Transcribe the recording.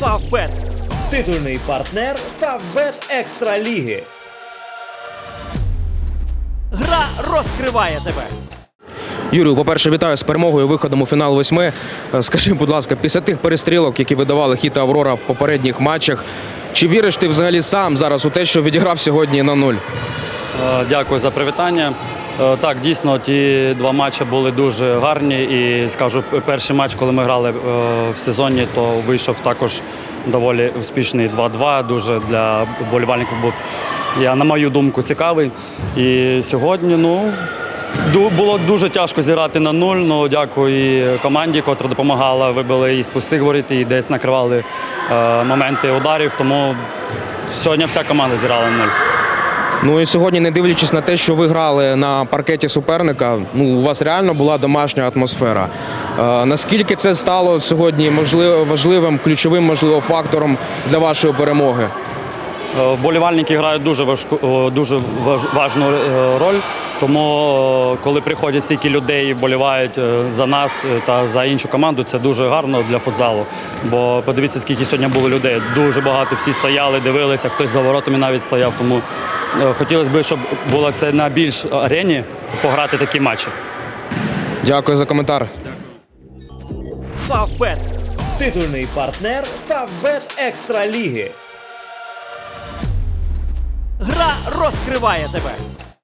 Фавбет. Титульний партнер Фавбет Екстра Ліги. Гра розкриває тебе. Юрію, по-перше, вітаю з перемогою виходом у фінал восьми. Е, Скажи, будь ласка, після тих перестрілок, які видавали хіт та Аврора в попередніх матчах, чи віриш ти взагалі сам зараз у те, що відіграв сьогодні на нуль? Е, Дякую за привітання. Е, Так, дійсно, ті два матчі були дуже гарні. І скажу, перший матч, коли ми грали е, в сезоні, то вийшов також доволі успішний 2-2. Дуже для вболівальників був, я, на мою думку, цікавий. І сьогодні, ну. Було дуже тяжко зіграти на нуль. Ну дякую і команді, котра допомагала. Вибили і з пустих воріт, і десь накривали е, моменти ударів. Тому сьогодні вся команда зіграла на нуль. Ну і сьогодні, не дивлячись на те, що ви грали на паркеті суперника, ну у вас реально була домашня атмосфера. Е, наскільки це стало сьогодні можливо важливим, ключовим, можливо, фактором для вашої перемоги? Е, Вболівальники грають дуже важку, дуже важ- важну е, роль. Тому, е, коли приходять стільки людей і вболівають е, за нас е, та за іншу команду, це дуже гарно для футзалу. Бо подивіться, скільки сьогодні було людей. Дуже багато всі стояли, дивилися, хтось за воротами навіть стояв. Тому хотілося б, щоб було це на більш арені пограти такі матчі. Дякую за коментар. Фавбет. Титульний партнер Фавбет Екстра Ліги. Гра розкриває тебе.